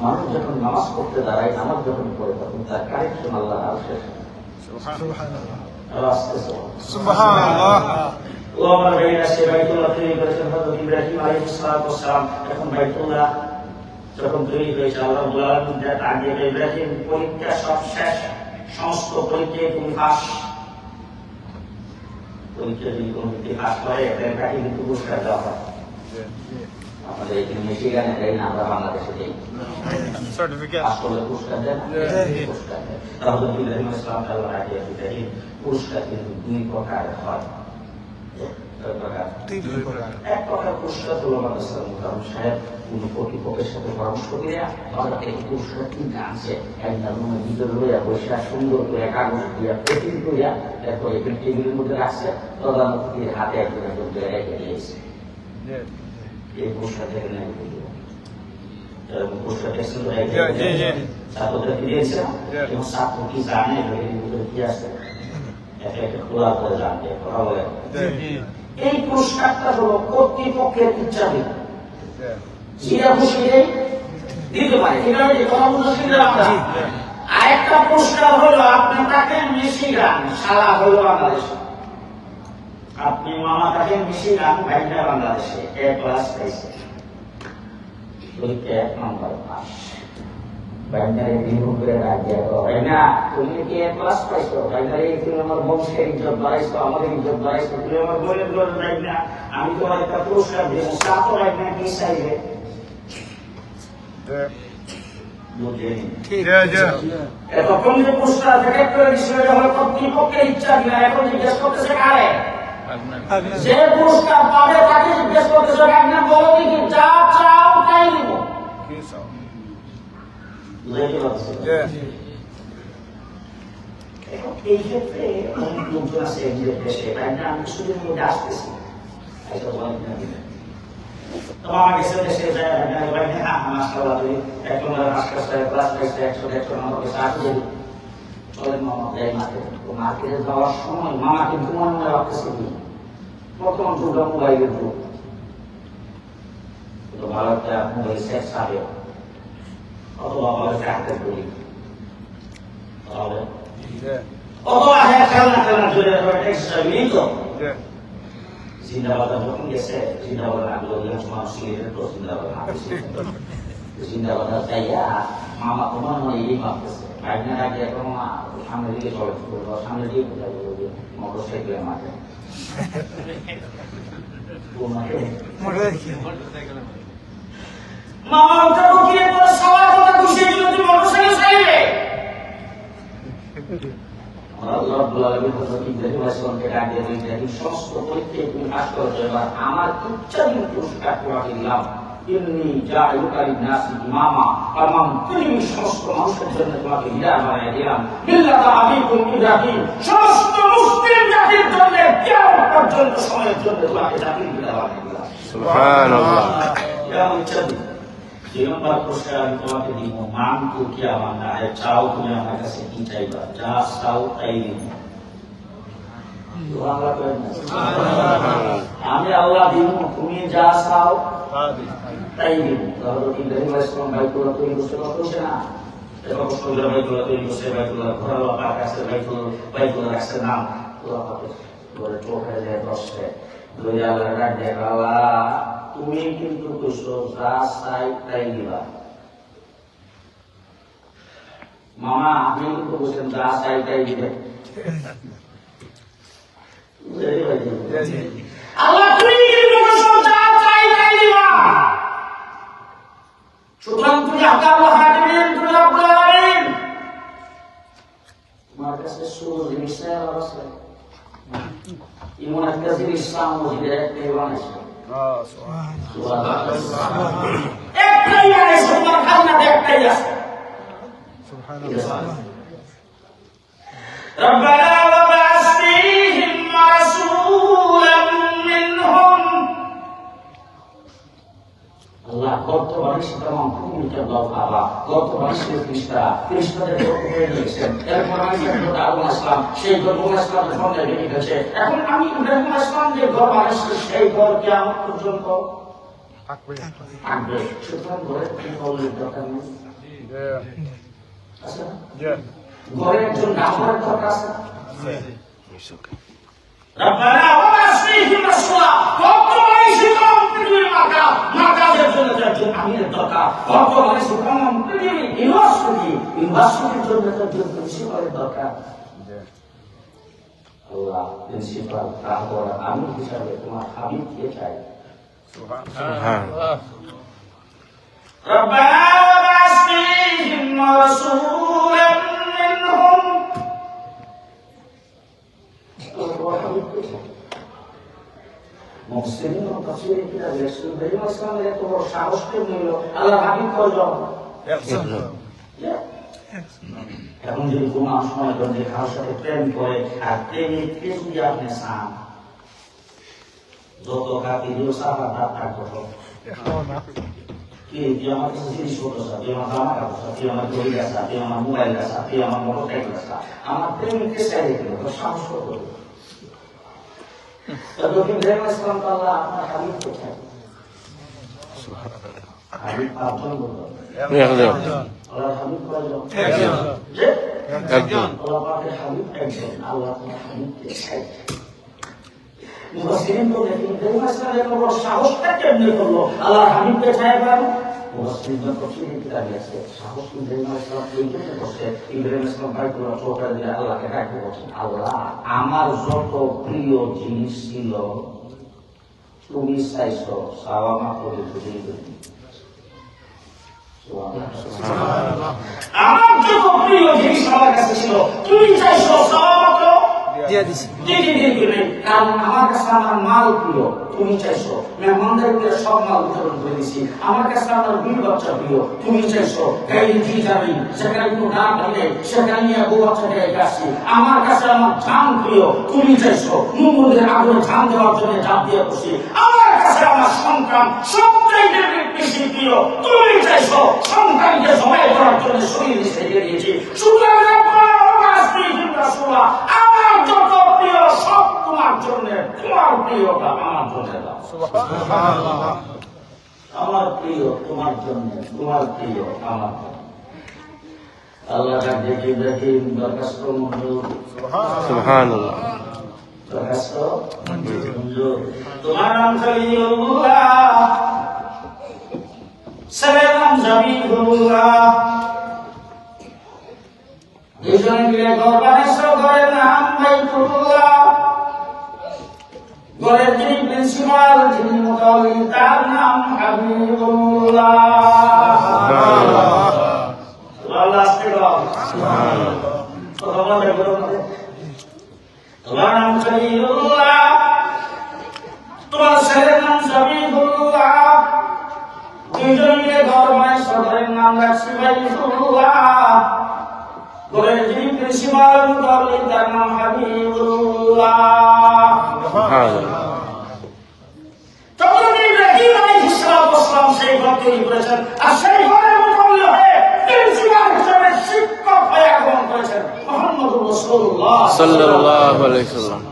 মানুষ যখন নামাজ পড়তে দাঁড়ায় নামাজ যখন পড়ে তখন তার কারেকশন আল্লাহ আর শেষ আল্লাহ আসতেছে সুবহানাল্লাহ। ও আমার ভাইয়েরা সে বাইতুল্লাহ তৈরি করেছেন হযরত ইব্রাহিম আলাইহিস সালাতু এখন বাইতুল্লাহ যখন তৈরি হয়েছে আল্লাহ রাব্বুল আলামিন যা আগে ইব্রাহিম পরীক্ষা সব শেষ। সমস্ত পরীক্ষায় তুমি পাস পরীক্ষা যদি কোনো ব্যক্তি পাস করে তাকে কিন্তু পুরস্কার দেওয়া হয়। আমাদের এখানে মিশিগানে দেয় না আমরা বাংলাদেশে সার্টিফিকেট পাস পুরস্কার দেয় না পুরস্কার দেয় তাহলে ইব্রাহিম ইসলাম আল্লাহ ইব্রাহিম পুরস্কার কিন্তু দুই প্রকার হয়। এক প্রকার। পুরস্কার হলো মাদ্রাসার সাহেব কোন কর্তৃপক্ষের সাথে পরামর্শ আমরা এই পুরস্কার কিনতে আনছে। একটা রুমের ভিতরে লইয়া বসে সুন্দর করে কাগজ দিয়া পেটিং করিয়া তারপর এখানে টেবিলের মধ্যে রাখছে। প্রধানমন্ত্রীর হাতে একজন একজন রেখে দিয়েছে। এই দিয়েছে। এবং ছাত্র কি জানে কি আছে? একটা খোলা করে কথা বলে পুরস্কারটা হলো কর্তৃপক্ষের দিতে পারে এটা কথা বুঝতে দিলাম আমরা আরেকটা পুরস্কার হলো আপনি তাকে সারা হলো বাংলাদেশে আপনি মামা তাকে মিশিগান ভাইটা বাংলাদেশে এ ক্লাস পাইছে পরীক্ষা এক নম্বর পাস। বাইনারে বিহু করে ডাক দিয়া তো ভাই তুমি কি এক ক্লাস পাইছো বাইনারে তুমি আমার বংশের ইজ্জত বাড়াইছো আমাদের ইজ্জত বাড়াইছো। তুমি আমার বোনের দোষ না আমি তোমার একটা পুরস্কার দেবো। তা তো না? কি চাইবে বুঝলেন যে পুরস্কার করে কর্তৃপক্ষের ইচ্ছা কিনা এখন জিজ্ঞেস করতেছে কারে? যে পুরস্কার পাবে তাকে জিজ্ঞেস করতেছে একজন বলো দেখি যা চাও তাই দিব এই ক্ষেত্রে অনেক লোকজন আছে এমনির দেশে আমি কিছুদিন মধ্যে আসতেছি। দিন আমার কাছে দেশে যায় ভাই ভাই হ্যাঁ মাস্টার তুই এক নম্বর মাস্টার সাহেব ক্লাস পাইছে একশো একশো নম্বর কাছে আট চলেন মামা যাই মার্কেটে। তো মার্কেটে যাওয়ার সময় মামা কিন্তু মনে মনে ভাবতেছে প্রথম যুগটা মোবাইলের যুগ তো মোবাইল সাবে অথবা হাতের অথবা হ্যাঁ খেলনা খেলনা জোরে এক্সট্রা মিনিট জিন্দাবাদ যখন গেছে জিন্দাবাদ আগ্রহ মানুষ তো জিন্দাবাদ জিন্দাবাদ চাইয়া মামা তোমার মনে এই ভাবতেছে আগে এখন সামনের দিকে চলে করব সামনের দিকে কোথায় বলব মোটর সাইকেলের মাঠে আমার উচ্চারণ পুরস্কার ইন্নি জাইলুকা লিন-নাসি ইমামা আমার তুমি সমস্ত মানুষের জন্য তোমাকে হিদায়াত বানিয়ে দিলাম। মিল্লাতা আবিকুম ইব্রাহিম সমস্ত মুসলিম জাতির জন্য কিয়ামত পর্যন্ত সময়ের জন্য তোমাকে জাতির হিদায়াত বানিয়ে দিলাম। সুবহানাল্লাহ। এটা আমার যে নম্বর পুরস্কার আমি তোমাকে দিব মান তো কি আমার না হয় চাও তুমি আমার কাছে কি চাইবা? যা চাও তাই দিব। বাংলা করেন না। আমি আল্লাহ দিব তুমি যা চাও। দিব তাহলে ইব্রাহিম আলাইহিস বাইতুল্লাহ তৈরি করছে কত না। এবার সুন্দর বাইতুল্লাহ তৈরি করছে বাইতুল্লাহ ঘোরালো পাক আছে বাইতুল বাইতুল্লাহ রাখছে নাম আল্লাহ পাকে বলে চোখে যায় দশে দুই আল্লাহ ডাক দেয় তুমি কিন্তু কইছো যা চাই তাই দিবা মামা আপনি কিন্তু বলছেন যা চাই তাই দিবে আল্লাহ তুমি কিন্তু যা চাই তাই দিবা সুতরাং তুমি আকাম হাকিমিন তুমি রব্বুল আলামিন তোমার কাছে সুর জিনিসটা আছে এমন একটা জিনিস সামনে একটাই বানাইছে একটাই আছে তোমার খাজনাতে একটাই আছে। সুবহানাল্লাহ। রব্বানা সেরকম ভূমিকা দাও বাবা বর্তমানে সে খ্রিস্টা খ্রিস্টাদের ধর্ম হয়ে গেছেন এরপর আমি যখন আবু আসলাম সেই ধর্ম আসলাম ধর্মে বেরিয়ে গেছে এখন আমি ইব্রাহিম আসলাম যে ঘর বানাইছি সেই ঘর কেমন পর্যন্ত থাকবে থাকবে সুতরাং ঘরের কোনো মৌলিক দরকার নেই Yeah. আছে না? Yeah. ঘরে একজন নামার দরকার আছে না? It's okay. ربنا পৃথিবীর মাকা মাকাদের জন্য যে একজন আমিরের দরকার বর্তমানে শিকম পৃথিবী ইউনিভার্সিটি ইউনিভার্সিটির জন্য যে একজন প্রিন্সিপালের দরকার Yeah. আল্লাহ প্রিন্সিপাল তারপর আমির হিসাবে তোমার হাবিবকে চাই Subhanallah. ربنا وبعث فيهم رسولا منهم মুসলিম তফসিরে রাসূল ইসলামের এত বড় সাহস কেমন হলো আল্লাহ হাবিব কয়জন এখন যদি কোনো মানুষ মনে করেন যে কারোর সাথে প্রেম করে আর প্রেমের কে যদি আপনি চান যত তুই আমার কাছে জিনিসপত্র চা তুই আমার জামা কাপড় চা তুই আমার ঘড়ি আসা তুই আমার মোবাইল আসা তুই আমার মোটর সাইকেল আসা আমার প্রেমিককে চাইলে কেন সাহস কত দক্ষিণ ইব্রাহিম ইসলাম আল্লাহ আপনার হাবিব কোথায় হাবিব পাঁচজন বলল আল্লাহ হাবিব কয়জন একজন। আল্লাহ পাকের হাবিব একজন। আল্লাহ তোমার হাবিবকে চাই মুসলিম তো দেখি ইব্রাহিম ইসলামের এত বড় সাহসটা কেমনি করল? আল্লাহ হাবিবকে চাই পারে মুসলিম তো কঠিন আছে সাহস ইব্রাহিম ইসলাম করছে ইব্রাহিম ইসলাম ভাই তোরা চোখটা দিয়ে আল্লাহকে ডাকতে বলছেন আল্লাহ আমার যত প্রিয় জিনিস ছিল তুমি চাইছো সাওয়া দেবে আমার যত প্রিয় জিনিস আমার কাছে ছিল তুমি চাইছো সাওয়া দিয়ে দিছি। কারণ আমার কাছে আমার মাল প্রিয় তুমি চাইছো। মেহমানদেরকে সব মাল বিতরণ করে দিছি। আমার কাছে আমার দুই বাচ্চা প্রিয়, তুমি চাইছো। গাড়ি দিয়ে যাবি সেখানে কোনো না ভাঙে সেখানে নিয়ে বউ বাচ্চাকে রেখে আসছি। আমার কাছে আমার জান প্রিয়, তুমি চাইছো। মুমুদের আগুনে জান দেওয়ার জন্য জাপ দিয়ে বসি। আমার কাছে আমার সন্তান সবচাইতে বেশি প্রিয়, তুমি চাইছো। সন্তানকে জবাই করার জন্য শরীর ছেড়ে দিয়েছি। সুতরাং রব্বানা আসবিহিম রাসূলা আমার যত প্রিয় সব তোমার তোমার প্রিয়টা আমার জন্য আমার প্রিয় তোমার জন্য তোমার প্রিয় আমার আল্লাহ। ডাকে ইব্রাহিম দরখাস্ত তোমার নাম খলিলুল্লাহ ছেলের নাম ঘরের যিনি প্রিন্সিপাল, যিনি মোটালি তার নাম হাবিবুল্লাহ। তোমার নাম খলিলুল্লাহ তোমার তার নাম হাবিবুল্লাহ Subhanallah. তখন ইব্রাহিম আলাইহিস সালাম সেই ঘর তৈরি করেছেন, আর সেই ঘরে মোকাবিল হয়ে প্রিন্সিপাল হিসেবে শিক্ষক হয়ে আগমন করেছেন মোহাম্মদ রসুল্লাহ wa sallam.